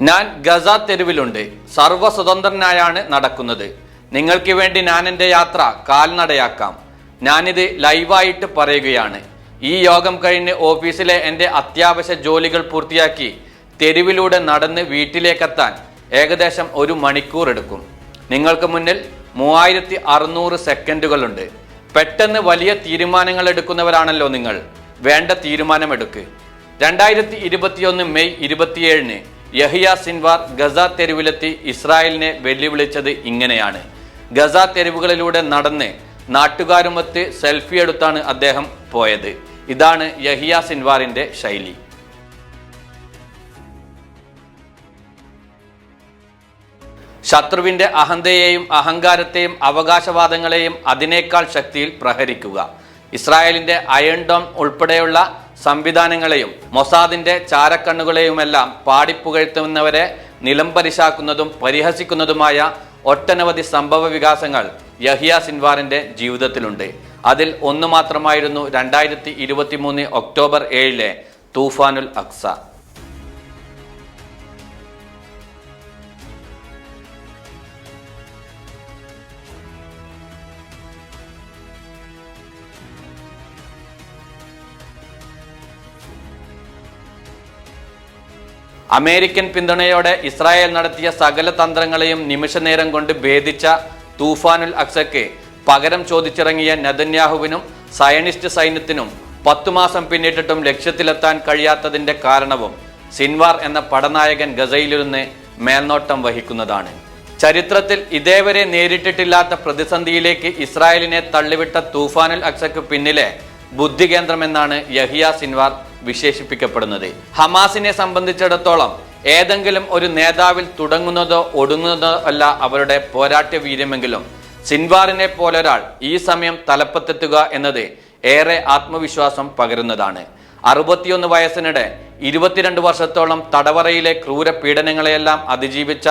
ഞാൻ ഗസ തെരുവിലുണ്ട്. സർവസ്വതന്ത്രനായാണ് നടക്കുന്നത്. നിങ്ങൾക്ക് വേണ്ടി ഞാൻ എന്റെ യാത്ര കാൽനടയാക്കാം. ഞാനിത് ലൈവായിട്ട് പറയുകയാണ്. ഈ യോഗം കഴിഞ്ഞ് ഓഫീസിലെ എന്റെ അത്യാവശ്യ ജോലികൾ പൂർത്തിയാക്കി തെരുവിലൂടെ നടന്ന് വീട്ടിലേക്കെത്താൻ ഏകദേശം ഒരു മണിക്കൂർ എടുക്കും. നിങ്ങൾക്ക് മുന്നിൽ മൂവായിരത്തി അറുന്നൂറ് സെക്കൻഡുകളുണ്ട്. പെട്ടെന്ന് വലിയ തീരുമാനങ്ങൾ എടുക്കുന്നവരാണല്ലോ നിങ്ങൾ. വേണ്ട തീരുമാനമെടുക്ക്. രണ്ടായിരത്തി ഇരുപത്തിയൊന്ന് മെയ് ഇരുപത്തിയേഴിന് യഹിയ സിൻവാർ ഗസ തെരുവിലെത്തി ഇസ്രായേലിനെ വെല്ലുവിളിച്ചത് ഇങ്ങനെയാണ്. ഗസ തെരുവുകളിലൂടെ നടന്ന് നാട്ടുകാരുമൊത്ത് സെൽഫി എടുത്താണ് അദ്ദേഹം പോയത്. ഇതാണ് യഹിയ സിൻവാറിന്റെ ശൈലി. ശത്രുവിന്റെ അഹന്തയെയും അഹങ്കാരത്തെയും അവകാശവാദങ്ങളെയും അതിനേക്കാൾ ശക്തിയിൽ പ്രഹരിക്കുക. ഇസ്രായേലിന്റെ അയൺ ഡോം ഉൾപ്പെടെയുള്ള സംവിധാനങ്ങളെയും മൊസാദിന്റെ ചാരക്കണ്ണുകളെയുമെല്ലാം പാടിപ്പുകഴ്ത്തുന്നവരെ നിലംപരിശാക്കുന്നതും പരിഹസിക്കുന്നതുമായ ഒട്ടനവധി സംഭവ വികാസങ്ങൾ യഹിയ സിൻവാറിന്റെ ജീവിതത്തിലുണ്ട്. അതിൽ ഒന്ന് മാത്രമായിരുന്നു രണ്ടായിരത്തി ഇരുപത്തി മൂന്ന് ഒക്ടോബർ ഏഴിലെ തൂഫാനുൽ അക്സ. അമേരിക്കൻ പിന്തുണയോടെ ഇസ്രായേൽ നടത്തിയ സകല തന്ത്രങ്ങളെയും നിമിഷനേരം കൊണ്ട് ഭേദിച്ച തൂഫാനുൽ അക്സക്ക് പകരം ചോദിച്ചിറങ്ങിയ നദന്യാഹുവിനും സയനിസ്റ്റ് സൈന്യത്തിനും പത്തു മാസം പിന്നിട്ടിട്ടും ലക്ഷ്യത്തിലെത്താൻ കഴിയാത്തതിന്റെ കാരണവും സിൻവാർ എന്ന പടനായകൻ ഗസയിലിരുന്ന് മേൽനോട്ടം വഹിക്കുന്നതാണ്. ചരിത്രത്തിൽ ഇതേവരെ നേരിട്ടിട്ടില്ലാത്ത പ്രതിസന്ധിയിലേക്ക് ഇസ്രായേലിനെ തള്ളിവിട്ട തൂഫാനുൽ അക്സക്ക് പിന്നിലെ ബുദ്ധികേന്ദ്രമെന്നാണ് യഹിയ സിൻവാർ വിശേഷിപ്പിക്കപ്പെടുന്നത്. ഹമാസിനെ സംബന്ധിച്ചിടത്തോളം ഏതെങ്കിലും ഒരു നേതാവിൽ തുടങ്ങുന്നതോ ഒടുങ്ങുന്നതോ അല്ല അവരുടെ പോരാട്ട വീര്യമെങ്കിലും സിൻവാറിനെ പോലൊരാൾ ഈ സമയം തലപ്പത്തെത്തുക എന്നത് ഏറെ ആത്മവിശ്വാസം പകരുന്നതാണ്. അറുപത്തിയൊന്ന് വയസ്സിനിടെ ഇരുപത്തിരണ്ട് വർഷത്തോളം തടവറയിലെ ക്രൂര പീഡനങ്ങളെയെല്ലാം അതിജീവിച്ച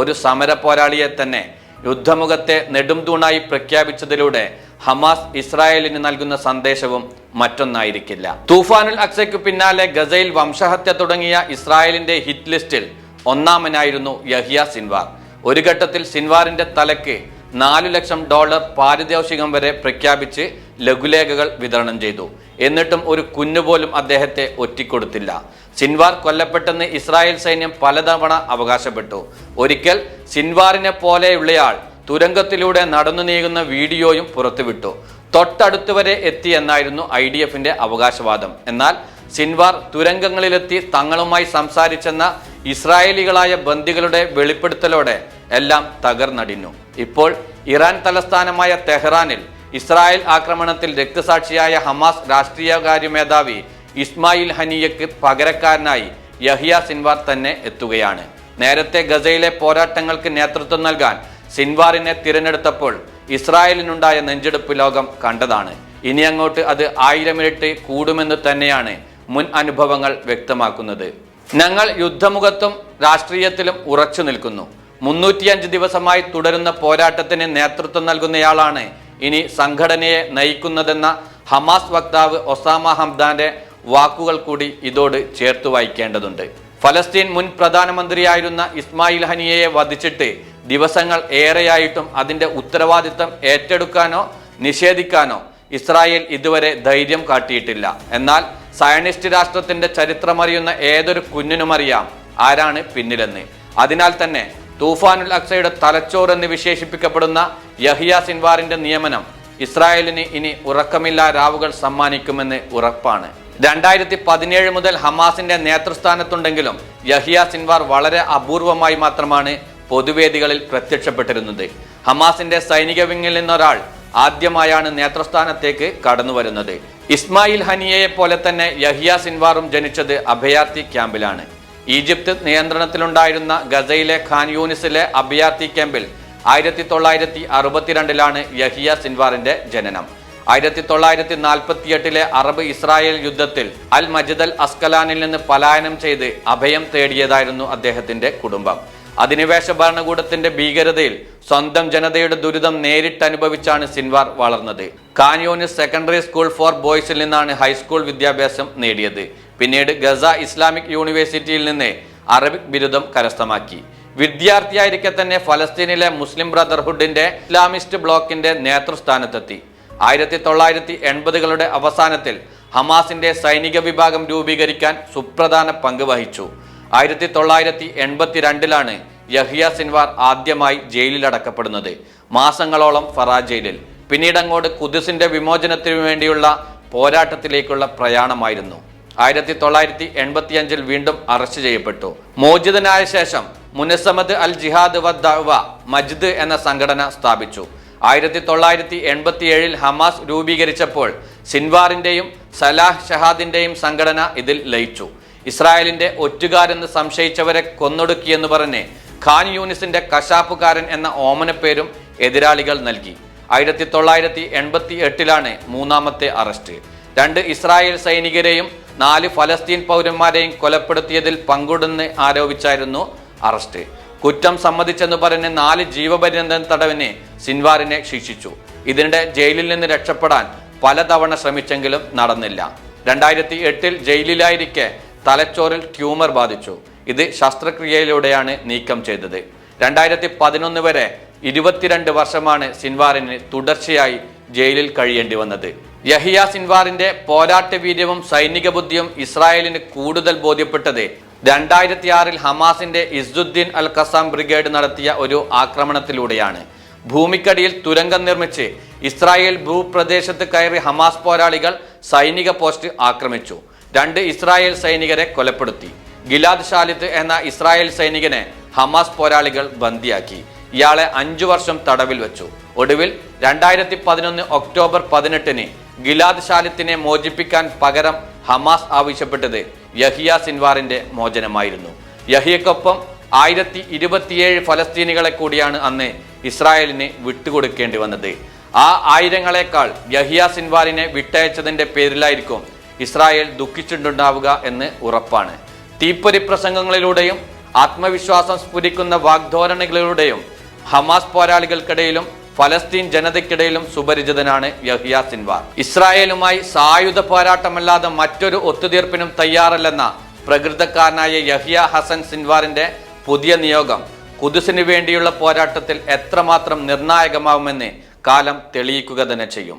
ഒരു സമര പോരാളിയെ തന്നെ യുദ്ധമുഖത്തെ നെടുംതൂണായി പ്രഖ്യാപിച്ചതിലൂടെ ഹമാസ് ഇസ്രായേലിന് നൽകുന്ന സന്ദേശവും മറ്റൊന്നായിരിക്കില്ല. തൂഫാനുൽ അക്സയ്ക്ക് പിന്നാലെ ഗസയിൽ വംശഹത്യ തുടങ്ങിയ ഇസ്രായേലിന്റെ ഹിറ്റ് ലിസ്റ്റിൽ ഒന്നാമനായിരുന്നു യഹിയ സിൻവാർ. ഒരു ഘട്ടത്തിൽ സിൻവാറിന്റെ തലയ്ക്ക് നാലു ലക്ഷം ഡോളർ പാരിതോഷികം വരെ പ്രഖ്യാപിച്ച് ലഘുലേഖകൾ വിതരണം ചെയ്തു. എന്നിട്ടും ഒരു കുഞ്ഞുപോലും അദ്ദേഹത്തെ ഒറ്റിക്കൊടുത്തില്ല. സിൻവാർ കൊല്ലപ്പെട്ടെന്ന് ഇസ്രായേൽ സൈന്യം പലതവണ അവകാശപ്പെട്ടു. ഒരിക്കൽ സിൻവാറിനെ പോലെയുള്ളയാൾ തുരങ്കത്തിലൂടെ നടന്നു നീങ്ങുന്ന വീഡിയോയും പുറത്തുവിട്ടു. തൊട്ടടുത്ത് വരെ എത്തി എന്നായിരുന്നു ഐ ഡി എഫിന്റെ അവകാശവാദം. എന്നാൽ സിൻവാർ തുരങ്കങ്ങളിലെത്തി തങ്ങളുമായി സംസാരിച്ചെന്ന ഇസ്രായേലികളായ ബന്ദികളുടെ വെളിപ്പെടുത്തലോടെ എല്ലാം തകർന്നടിഞ്ഞു. ഇപ്പോൾ ഇറാൻ തലസ്ഥാനമായ തെഹ്റാനിൽ ഇസ്രായേൽ ആക്രമണത്തിൽ രക്തസാക്ഷിയായ ഹമാസ് രാഷ്ട്രീയകാര്യ മേധാവി ഇസ്മായിൽ ഹനിയക്ക് പകരക്കാരനായി യഹിയ സിൻവാർ തന്നെ എത്തുകയാണ്. നേരത്തെ ഗസയിലെ പോരാട്ടങ്ങൾക്ക് നേതൃത്വം നൽകാൻ സിൻവാറിനെ തിരഞ്ഞെടുത്തപ്പോൾ ഇസ്രായേലിനുണ്ടായ നെഞ്ചെടുപ്പ് ലോകം കണ്ടതാണ്. ഇനി അങ്ങോട്ട് അത് ആയിരം ഇരട്ടി കൂടുമെന്ന് തന്നെയാണ് മുൻ അനുഭവങ്ങൾ വ്യക്തമാക്കുന്നത്. ഞങ്ങൾ യുദ്ധമുഖത്തും രാഷ്ട്രീയത്തിലും ഉറച്ചു നിൽക്കുന്നു. മുന്നൂറ്റിയഞ്ച് ദിവസമായി തുടരുന്ന പോരാട്ടത്തിന് നേതൃത്വം നൽകുന്നയാളാണ് ഇനി സംഘടനയെ നയിക്കുന്നതെന്ന ഹമാസ് വക്താവ് ഒസാമ ഹംദാന്റെ വാക്കുകൾ കൂടി ഇതോട് ചേർത്ത് വായിക്കേണ്ടതുണ്ട്. ഫലസ്തീൻ മുൻ പ്രധാനമന്ത്രിയായിരുന്ന ഇസ്മായിൽ ഹനിയയെ വധിച്ചിട്ട് ദിവസങ്ങൾ ഏറെയായിട്ടും അതിന്റെ ഉത്തരവാദിത്തം ഏറ്റെടുക്കാനോ നിഷേധിക്കാനോ ഇസ്രായേൽ ഇതുവരെ ധൈര്യം കാട്ടിയിട്ടില്ല. എന്നാൽ സയണിസ്റ്റ് രാഷ്ട്രത്തിന്റെ ചരിത്രമറിയുന്ന ഏതൊരു കുഞ്ഞിനുമറിയാം ആരാണ് പിന്നിലെന്ന്. അതിനാൽ തന്നെ തൂഫാനുൽ അക്സയുടെ തലച്ചോർ എന്ന് വിശേഷിപ്പിക്കപ്പെടുന്ന യഹിയ സിൻവാറിന്റെ നിയമനം ഇസ്രായേലിന് ഇനി ഉറക്കമില്ലാ രാവുകൾ സമ്മാനിക്കുമെന്ന് ഉറപ്പാണ്. രണ്ടായിരത്തി പതിനേഴ് മുതൽ ഹമാസിന്റെ നേതൃസ്ഥാനത്തുണ്ടെങ്കിലും യഹിയ സിൻവാർ വളരെ അപൂർവമായി മാത്രമാണ് പൊതുവേദികളിൽ പ്രത്യക്ഷപ്പെട്ടിരുന്നത്. ഹമാസിന്റെ സൈനിക വിങ്ങിൽ നിന്നൊരാൾ ആദ്യമായാണ് കടന്നു വരുന്നത് ഇസ്മായിൽ ഹനിയയെ പോലെ തന്നെ യഹിയ സിൻവാറും ജനിച്ചത് അഭയാർത്ഥി ക്യാമ്പിലാണ്. ഈജിപ്ത് നിയന്ത്രണത്തിലുണ്ടായിരുന്ന ഗസയിലെ ഖാൻ യൂണിസിലെ അഭയാർത്ഥി ക്യാമ്പിൽ ആയിരത്തി തൊള്ളായിരത്തി അറുപത്തിരണ്ടിലാണ് യഹിയ സിൻവാറിന്റെ ജനനം. ആയിരത്തി തൊള്ളായിരത്തി നാൽപ്പത്തിയെട്ടിലെ അറബ് ഇസ്രായേൽ യുദ്ധത്തിൽ അൽ മജിദൽ അസ്കലാനിൽ നിന്ന് പലായനം ചെയ്ത് അഭയം തേടിയതായിരുന്നു അദ്ദേഹത്തിന്റെ കുടുംബം. അധിനിവേശ ഭരണകൂടത്തിന്റെ ഭീകരതയിൽ സ്വന്തം ജനതയുടെ ദുരിതം നേരിട്ട് അനുഭവിച്ചാണ് സിൻവാർ വളർന്നത്. കാനിയോന് സെക്കൻഡറി സ്കൂൾ ഫോർ ബോയ്സിൽ നിന്നാണ് ഹൈസ്കൂൾ വിദ്യാഭ്യാസം നേടിയത്. പിന്നീട് ഗസ ഇസ്ലാമിക് യൂണിവേഴ്സിറ്റിയിൽ നിന്ന് അറബിക് ബിരുദം കരസ്ഥമാക്കി. വിദ്യാർത്ഥിയായിരിക്കെ തന്നെ ഫലസ്തീനിലെ മുസ്ലിം ബ്രദർഹുഡിന്റെ ഇസ്ലാമിസ്റ്റ് ബ്ലോക്കിന്റെ നേതൃസ്ഥാനത്തെത്തി. ആയിരത്തി തൊള്ളായിരത്തി എൺപതുകളുടെ അവസാനത്തിൽ ഹമാസിന്റെ സൈനിക വിഭാഗം രൂപീകരിക്കാൻ സുപ്രധാന പങ്ക് വഹിച്ചു. ആയിരത്തി തൊള്ളായിരത്തി എൺപത്തിരണ്ടിലാണ് യഹിയ സിൻവാർ ആദ്യമായി ജയിലിലടക്കപ്പെടുന്നത്. മാസങ്ങളോളം ഫറാ ജയിലിൽ. പിന്നീട് അങ്ങോട്ട് കുദിസിന്റെ വിമോചനത്തിനു വേണ്ടിയുള്ള പോരാട്ടത്തിലേക്കുള്ള പ്രയാണമായിരുന്നു. ആയിരത്തി തൊള്ളായിരത്തി എൺപത്തിയഞ്ചിൽ വീണ്ടും അറസ്റ്റ് ചെയ്യപ്പെട്ടു. മോചിതനായ ശേഷം മുനസമദ് അൽ ജിഹാദ് വ ദഅവ മജ്ദ് എന്ന സംഘടന സ്ഥാപിച്ചു. ആയിരത്തി തൊള്ളായിരത്തി എൺപത്തിയേഴിൽ ഹമാസ് രൂപീകരിച്ചപ്പോൾ സിൻവാറിന്റെയും സലാഹ് ഷഹാദിന്റെയും സംഘടന ഇതിൽ ലയിച്ചു. ഇസ്രായേലിന്റെ ഒറ്റുകാരെന്ന് സംശയിച്ചവരെ കൊന്നൊടുക്കിയെന്ന് പറഞ്ഞ് ഖാൻ യൂനിസിന്റെ കശാപ്പുകാരൻ എന്ന ഓമനപ്പേരും എതിരാളികൾ നൽകി. ആയിരത്തി തൊള്ളായിരത്തി എൺപത്തി എട്ടിലാണ് മൂന്നാമത്തെ അറസ്റ്റ്. രണ്ട് ഇസ്രായേൽ സൈനികരെയും നാല് ഫലസ്തീൻ പൗരന്മാരെയും കൊലപ്പെടുത്തിയതിൽ പങ്കുണ്ടെന്ന് ആരോപിച്ചായിരുന്നു അറസ്റ്റ്. കുറ്റം സമ്മതിച്ചെന്ന് പറഞ്ഞ് നാല് ജീവപര്യന്തം തടവിന് സിൻവാറിനെ ശിക്ഷിച്ചു. ഇതിനിടെ ജയിലിൽ നിന്ന് രക്ഷപ്പെടാൻ പലതവണ ശ്രമിച്ചെങ്കിലും നടന്നില്ല. രണ്ടായിരത്തി എട്ടിൽ ജയിലിലായിരിക്കെ തലച്ചോറിൽ ട്യൂമർ ബാധിച്ചു. ഇത് ശസ്ത്രക്രിയയിലൂടെയാണ് നീക്കം ചെയ്തത്. രണ്ടായിരത്തി പതിനൊന്ന് വരെ ഇരുപത്തിരണ്ട് വർഷമാണ് സിൻവാറിന് തുടർച്ചയായി ജയിലിൽ കഴിയേണ്ടി വന്നത്. യഹിയ സിൻവാറിന്റെ പോരാട്ട വീര്യവും സൈനിക ബുദ്ധിയും ഇസ്രായേലിന് കൂടുതൽ ബോധ്യപ്പെട്ടത് രണ്ടായിരത്തി ആറിൽ ഹമാസിന്റെ ഇസ്ദുദ്ദീൻ അൽ ഖസാം ബ്രിഗേഡ് നടത്തിയ ഒരു ആക്രമണത്തിലൂടെയാണ്. ഭൂമിക്കടിയിൽ തുരങ്കം നിർമ്മിച്ച് ഇസ്രായേൽ ഭൂപ്രദേശത്ത് കയറി ഹമാസ് പോരാളികൾ സൈനിക പോസ്റ്റ് ആക്രമിച്ചു. രണ്ട് ഇസ്രായേൽ സൈനികരെ കൊലപ്പെടുത്തി. ഗിലാദ് ഷാലിത്ത് എന്ന ഇസ്രായേൽ സൈനികനെ ഹമാസ് പോരാളികൾ ബന്ദിയാക്കി. ഇയാളെ അഞ്ചു വർഷം തടവിൽ വെച്ചു. ഒടുവിൽ രണ്ടായിരത്തി പതിനൊന്ന് ഒക്ടോബർ പതിനെട്ടിന് ഗിലാദ് ഷാലിത്തിനെ മോചിപ്പിക്കാൻ പകരം ഹമാസ് ആവശ്യപ്പെട്ടത് യഹിയ സിൻവാറിന്റെ മോചനമായിരുന്നു. യഹിയക്കൊപ്പം ആയിരത്തി ഇരുപത്തിയേഴ് ഫലസ്തീനികളെ കൂടിയാണ് അന്ന് ഇസ്രായേലിന് വിട്ടുകൊടുക്കേണ്ടി വന്നത്. ആ ആയിരങ്ങളെക്കാൾ യഹിയ സിൻവാറിനെ വിട്ടയച്ചതിന്റെ പേരിലായിരിക്കും ഇസ്രായേൽ ദുഃഖിച്ചിട്ടുണ്ടാവുക എന്ന് ഉറപ്പാണ്. തീപ്പൊരി പ്രസംഗങ്ങളിലൂടെയും ആത്മവിശ്വാസം സ്ഫുരിക്കുന്ന വാഗ്ധോരണികളിലൂടെയും ഹമാസ് പോരാളികൾക്കിടയിലും ഫലസ്തീൻ ജനതയ്ക്കിടയിലും സുപരിചിതനാണ് യഹിയ സിൻവാർ ഇസ്രായേലുമായി സായുധ പോരാട്ടമല്ലാതെ മറ്റൊരു ഒത്തുതീർപ്പിനും തയ്യാറല്ലെന്ന പ്രകൃതക്കാരനായ യഹിയ ഹസൻ സിൻവാറിന്റെ പുതിയ നിയോഗം കുതിസിനു വേണ്ടിയുള്ള പോരാട്ടത്തിൽ എത്രമാത്രം നിർണായകമാവുമെന്ന് കാലം തെളിയിക്കുക തന്നെ ചെയ്യും.